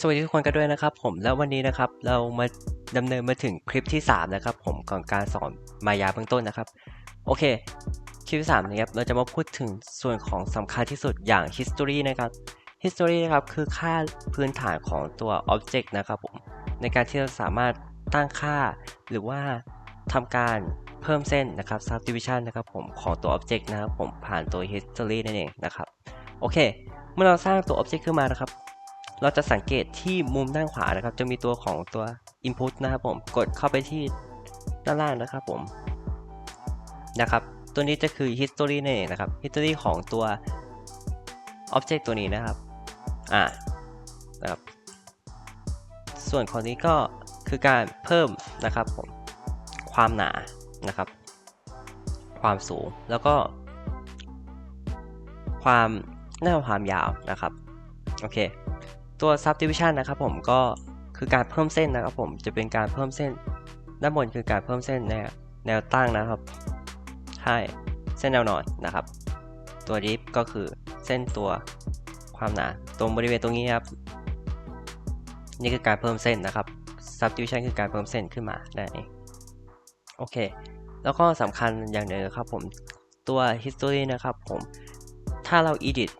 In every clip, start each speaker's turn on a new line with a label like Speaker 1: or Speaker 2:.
Speaker 1: สวัสดีทุกคนกันด้วยนะครับผมแล้ววันนี้นะครับเรามาดำเนินมาถึงคลิปที่ 3 นะครับผมของการสอนมายาเบื้องต้นนะครับ โอเค คลิปที่3นะครับเราจะมาพูดถึงส่วนของสำคัญที่สุดอย่าง history นะครับ history นะครับคือค่าพื้นฐานของตัว object นะครับผมในการที่เราสามารถตั้งค่า หรือว่าทำการเพิ่มเส้นนะครับ subdivision นะครับผมของตัว object นะครับผมผ่านตัว history นั่นเองนะครับโอเค เมื่อเราสร้างตัว object ขึ้นมานะครับ เราจะสังเกตที่มุมด้านขวานะครับ จะมีตัวของตัว input นะครับผมกดเข้าไปที่ด้านล่างนะครับผมนะครับ ตัวนี้จะคือ history นั่นเองนะครับ history ของตัว object ตัวนี้นะครับอ่านะครับ ส่วนของนี้ก็คือการเพิ่มนะครับผมความหนานะครับ ความสูงแล้วก็ ความหน้าความยาวนะครับ โอเค ตัว subdivision นะครับผมก็คือการเพิ่มเส้นนะครับผมจะเป็นการเพิ่มเส้น ด้านบนคือการเพิ่มเส้นแนวแนวตั้งนะครับใช่เส้นแนวนอนนะครับ ตัว div ก็คือเส้นตัวความหนาตรงบริเวณตรงนี้ครับ นี่คือการเพิ่มเส้นนะครับ subdivision คือการเพิ่มเส้นขึ้นมานั่นเองโอเค แล้วก็สำคัญอย่างหนึ่งครับผมตัว history นะครับผมถ้าเรา edit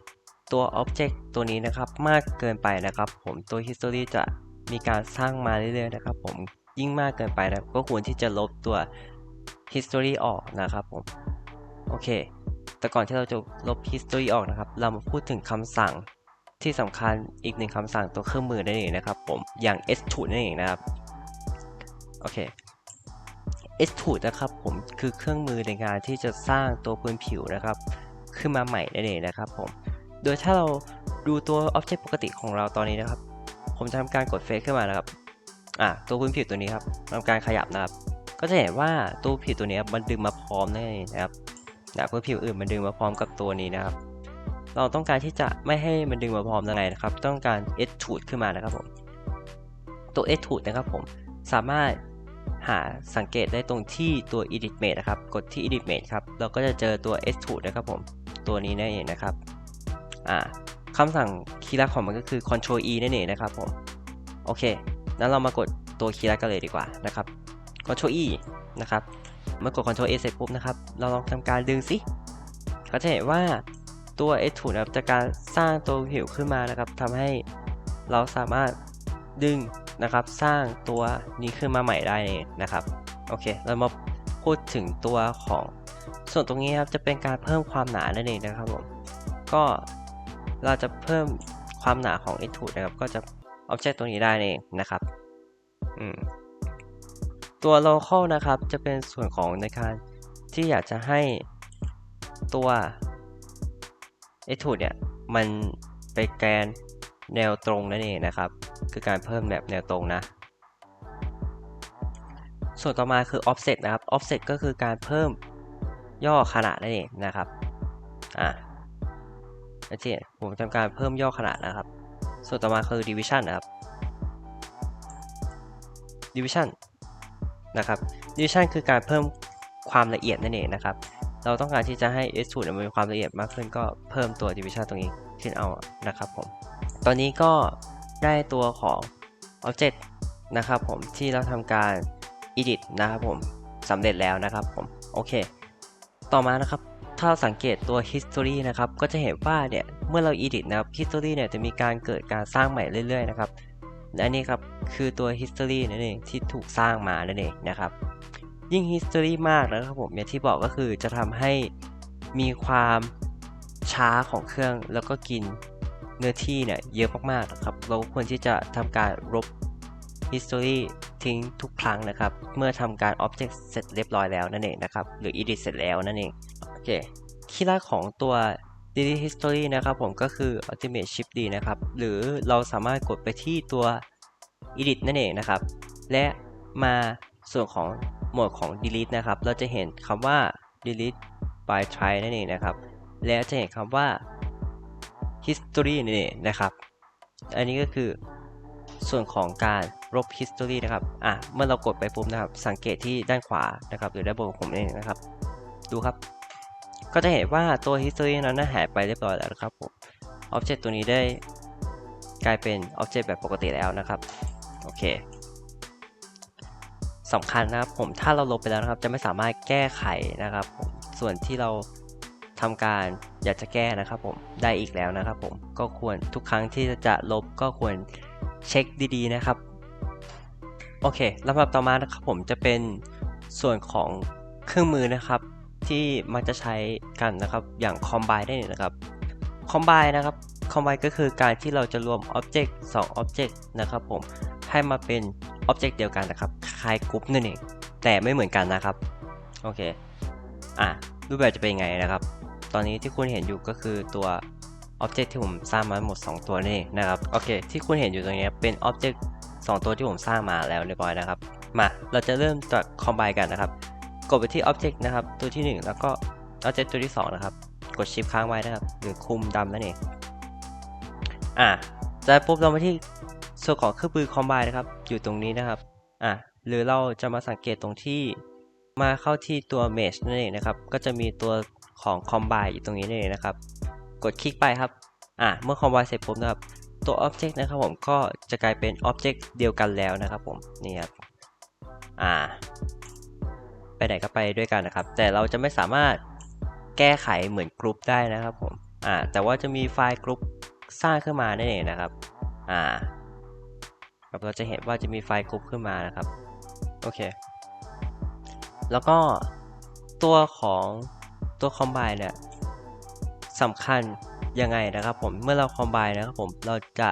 Speaker 1: ตัว object ตัวนี้นะครับมากเกินไปนะครับ ผมตัว history จะมีการสร้างมาเรื่อยๆนะครับ ผมยิ่งมากเกินไปนะก็ควรที่จะลบตัว history ออกนะครับผมโอเค แต่ก่อนที่เราจะลบ history ออกนะครับ เรามาพูดถึงคำสั่งที่สำคัญอีกหนึ่งคำสั่งตัวเครื่องมือนั่นเองนะครับผมอย่าง extrude นั่นเองนะครับโอเค extrude นะครับผมคือเครื่องมือในการที่จะสร้างตัวพื้นผิวนะครับ ขึ้นมาใหม่นั่นเองนะครับผม โดยถ้าเราดูตัว Object ปกติของเราตอนนี้นะครับ ผมจะทำการกดเฟซขึ้นมานะครับ อะตัวพื้นผิวตัวนี้ครับทำการขยับนะครับ ก็จะเห็นว่าตัวผิวตัวนี้มันดึงมาพร้อมนั่นเองนะครับนะพื้นผิวอื่นมันดึงมาพร้อมกับตัวนี้นะครับ เราต้องการที่จะไม่ให้มันดึงมาพร้อมยังไงนะครับ ต้องการ extrude ขึ้นมานะครับผม ตัว extrude นะครับผม สามารถหาสังเกตได้ตรงที่ตัว edit mate นะครับ กดที่ edit mate ครับ เราก็จะเจอตัว extrude นะครับผม ตัวนี้นั่นเองนะครับ อ่าคำสั่งคีย์ลัดของมันก็คือ Ctrl E นั่นเองนะครับผมโอเคนั้นเรามากดตัวคีย์ลัดกันเลยดีกว่านะครับ Ctrl E นะครับเมื่อกด Ctrl A เสร็จปุ๊บนะครับเราลองทำการดึงสิก็จะเห็นว่าตัว S ถูนะครับจากการสร้างตัวผิวขึ้นมานะครับทำให้เราสามารถดึงนะครับสร้างตัวนี้ขึ้นมาใหม่ได้นะครับโอเค เรามาพูดถึงตัวของส่วนตรงนี้ครับจะเป็นการเพิ่มความหนานั่นเองนะครับผมก็ เราจะเพิ่มความหนาของ extrude นะครับ ก็จะ object ตัวนี้ได้เองนะครับตัว local นะครับ จะเป็นส่วนของในการที่อยากจะให้ตัว extrude เนี่ย มันไปแกนแนวตรงนั่นเองนะครับ คือการเพิ่มแบบแนวตรงนะ ส่วนต่อมาคือ offset นะครับ offset ก็คือการเพิ่มย่อขนาดนั่นเองนะครับ อ่า โอเคผมทำการเพิ่มย่อขนาดนะครับ ส่วนต่อมาคือ division นะครับ division นะครับ division คือการเพิ่มความละเอียดนั่นเองนะครับ เราต้องการที่จะให้ extrude มันมีความละเอียดมากขึ้นก็เพิ่มตัว division ตรงนี้ขึ้นเอานะครับผม ตอนนี้ก็ได้ตัวของ object นะครับผมที่เราทำการ edit นะครับผมสำเร็จแล้วนะครับผม โอเค ต่อมานะครับ ถ้าเราสังเกตตัว history นะครับ ก็จะเห็นว่าเนี่ย เมื่อเรา edit นะครับ history เนี่ยจะมีการเกิดการสร้างใหม่เรื่อยๆนะครับและอันนี้ครับคือตัว history นั่นเองที่ถูกสร้างมานั่นเองนะครับ ยิ่ง history มากนะครับผมอย่างที่บอกก็คือจะทำให้มีความช้าของเครื่องแล้วก็กินเนื้อที่เนี่ยเยอะมากๆนะครับ เราควรที่จะทำการลบ history ทิ้งทุกครั้งนะครับ เมื่อทำการ object เสร็จเรียบร้อยแล้วนั่นเองนะครับ หรือ edit เสร็จแล้วนั่นเอง เคคีย์ลัดของตัว delete history นะครับผมก็คือ ultimate shift d นะครับ หรือเราสามารถกดไปที่ตัว edit นั่นเองนะครับ และมาส่วนของหมวดของ delete นะครับ เราจะเห็นคำว่า delete by try นั่นเองนะครับ และจะเห็นคำว่า history นั่นเองนะครับ อันนี้ก็คือส่วนของการลบ history นะครับ อะ เมื่อเรากดไปปุ๊บนะครับ สังเกตที่ด้านขวานะครับ หรือด้านบนของผมเองนะครับ ดูครับ ก็จะเห็นว่าตัว history นั้นหายไปเรียบร้อยแล้วนะครับผม object ตัวนี้ได้กลายเป็น Object แบบปกติแล้วนะครับ โอเคสำคัญนะครับผมถ้าเราลบไปแล้วนะครับ จะไม่สามารถแก้ไขนะครับผมส่วนที่เราทำการอยากจะแก้นะครับผมได้อีกแล้วนะครับผมก็ควรทุกครั้งที่จะลบก็ควรเช็คดีๆนะครับ โอเคลำดับต่อมานะครับผมจะเป็นส่วนของเครื่องมือนะครับ ที่มักจะใช้กันนะครับอย่าง combine ได้เลยนะครับ combine นะครับ combine ก็คือการที่เราจะรวม object 2 object นะครับผมให้มาเป็น object เดียวกันนะครับคล้ายกรุ๊ปนั่นเองแต่ไม่เหมือนกันนะครับ โอเคอะรูปแบบจะเป็นยังไงนะครับ ตอนนี้ที่คุณเห็นอยู่ก็คือตัว object ที่ผมสร้างมาหมด 2 ตัวนี่นะครับโอเค ที่คุณเห็นอยู่ตรงนี้เป็น object 2ตัวที่ผมสร้างมาแล้วเรียบร้อยนะครับ มาเราจะเริ่มจาก combine กันนะครับ กดไปที่ object นะครับ ตัวที่ 1 แล้วก็ object ตัวที่ 2 นะครับ กด shift ค้างไว้นะครับ หรือคุมดำนั่นเอง อะจากปุ๊บเรามาที่ส่วนของเครื่องมือ combine นะครับ อยู่ตรงนี้นะครับ อะหรือเราจะมาสังเกตตรงที่มาเข้าที่ตัว mesh นั่นเองนะครับ ก็จะมีตัวของ combine อยู่ตรงนี้นั่นเองนะครับ กดคลิกไปครับ อะเมื่อ combine เสร็จปุ๊บนะครับ ตัว object นะครับผมก็จะกลายเป็น object เดียวกันแล้วนะครับผม นี่ครับ อ่า ไปไหนก็ไปด้วยกันนะครับ แต่เราจะไม่สามารถแก้ไขเหมือนกรุ๊ปได้นะครับผมอ่าแต่ว่าจะมีไฟล์กรุ๊ปสร้างขึ้นมานั่นเองนะครับอ่าครับเราจะเห็นว่าจะมีไฟล์กรุ๊ปขึ้นมานะครับโอเคแล้วก็ตัวของตัว combine เนี่ยสำคัญยังไงนะครับผมเมื่อเรา combine นะครับผมเราจะ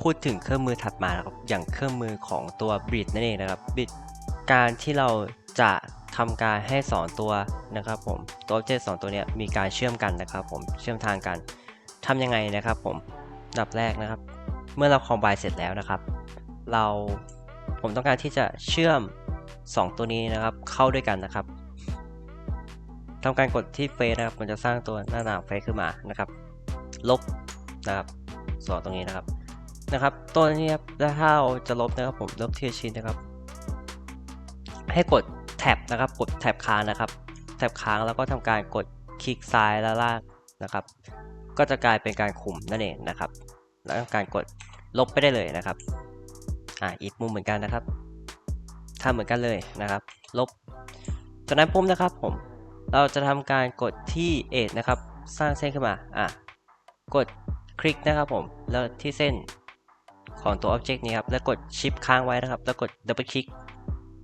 Speaker 1: พูดถึงเครื่องมือถัดมานะครับอย่างเครื่องมือของตัว bridge นั่นเองนะครับ bridge การที่เรา จะทำการให้สองตัวนะครับผมตัว object สองตัวเนี้ยมีการเชื่อมกันนะครับผมเชื่อมทางกันทำยังไงนะครับผมนดับแรกนะครับ เมื่อเรา combine เสร็จแล้วนะครับ เราผมต้องการที่จะเชื่อม 2 ตัวนี้นะครับ เข้าด้วยกันนะครับทำการกดที่เฟซนะครับ มันจะสร้างตัวหน้าต่างเฟซขึ้นมานะครับ ลบนะครับส่วนตรงนี้นะครับนะครับ ตัวนี้ครับถ้าเราจะลบนะครับผมลบทีละชิ้นนะครับ ให้กด แท็บนะครับ กดแท็บค้างนะครับ แท็บค้างแล้วก็ทำการกดคลิกซ้ายและลากนะครับ ก็จะกลายเป็นการคุมนั่นเองนะครับ แล้วทำการกดลบไปได้เลยนะครับ อ่าอีกมุมเหมือนกันนะครับทำเหมือนกันเลยนะครับ ลบ จากนั้นปุ๊บนะครับผม เราจะทำการกดที่ edge นะครับ สร้างเส้นขึ้นมา อะ กดคลิกนะครับผม แล้วที่เส้นของตัว object นี้ครับ แล้วกด shift ค้างไว้นะครับ แล้วกด double click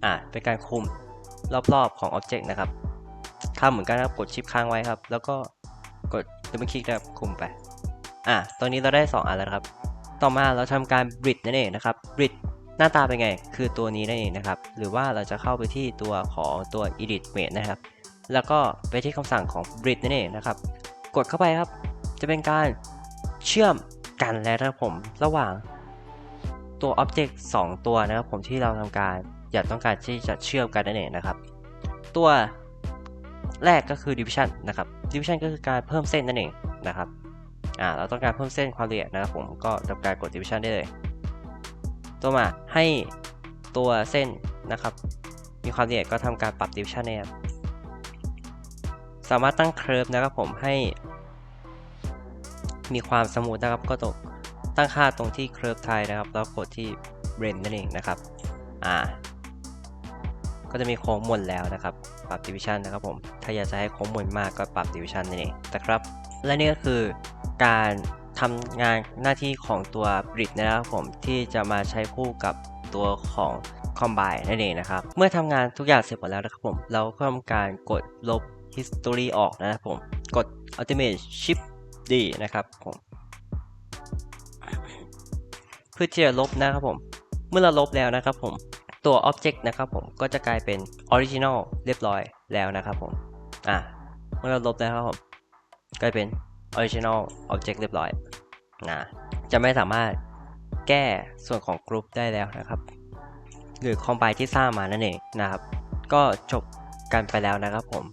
Speaker 1: อะ เป็นการคุม รอบๆของ object นะครับทำเหมือนกันนะครับกด shift ค้างไว้ครับ แล้วก็กด double click นะครับคุมไป อะตอนนี้เราได้ 2 อันแล้วครับ ต่อมาเราทำการ bridge นั่นเองนะครับ bridge หน้าตาเป็นไง คือตัวนี้นั่นเองนะครับ หรือว่าเราจะเข้าไปที่ตัวของตัว edit mode นะครับ แล้วก็ไปที่คำสั่งของ bridge นั่นเองนะครับ กดเข้าไปครับ จะเป็นการเชื่อมกันแล้วนะครับผม ระหว่างตัว object 2 ตัวนะครับผมที่เราทำการ อยากต้องการที่จะเชื่อมกันนั่นเองนะครับ ตัวแรกก็คือ division นะครับ division ก็คือการเพิ่มเส้นนั่นเองนะครับอ่าเราต้องการเพิ่มเส้นความละเอียดนะครับผมก็ทำการกด division ได้เลย ตัวมาให้ตัวเส้นนะครับ มีความละเอียดก็ทำการปรับ division เนี่ยครับสามารถตั้งเค r ร์ฟนะครับผมให้ มีความสมูทนะครับก็ตกตั้งค่าตรงที่เค r ร์ฟไทยนะครับ แล้วกดที่ blend นั่นเองนะครับ อ่า ก็จะมีโค้งมนแล้วนะครับ ปรับ division นะครับผม ถ้าอยากจะให้โค้งมนมากก็ปรับ division นั่นเองนะครับ และนี่ก็คือการทำงานหน้าที่ของตัว bridge นะครับผมที่จะมาใช้คู่กับตัวของ combine นั่นเองนะครับ เมื่อทำงานทุกอย่างเสร็จหมดแล้วนะครับผม เราก็ทำการกดลบ history ออกนะครับผม กด ultimate shift D นะครับผม เพื่อที่จะลบนะครับผม เมื่อเราลบแล้วนะครับผม ตัว object นะครับผมก็จะกลายเป็น original เรียบร้อยแล้วนะครับผมอะเมื่อเราลบแล้วครับผมกลายเป็น original object เรียบร้อยนะจะไม่สามารถแก้ส่วนของกรุ๊ปได้แล้วนะครับ หรือ combine ที่สร้างมานั่นเองนะครับ ก็จบกันไปแล้วนะครับผม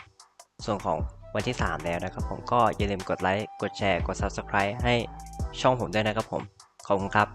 Speaker 1: ส่วนของวันที่ 3 แล้วนะครับ ผมก็อย่าลืมกดไลค์ กดแชร์ กด subscribe ให้ช่องผมด้วยนะครับผม ขอบคุณครับ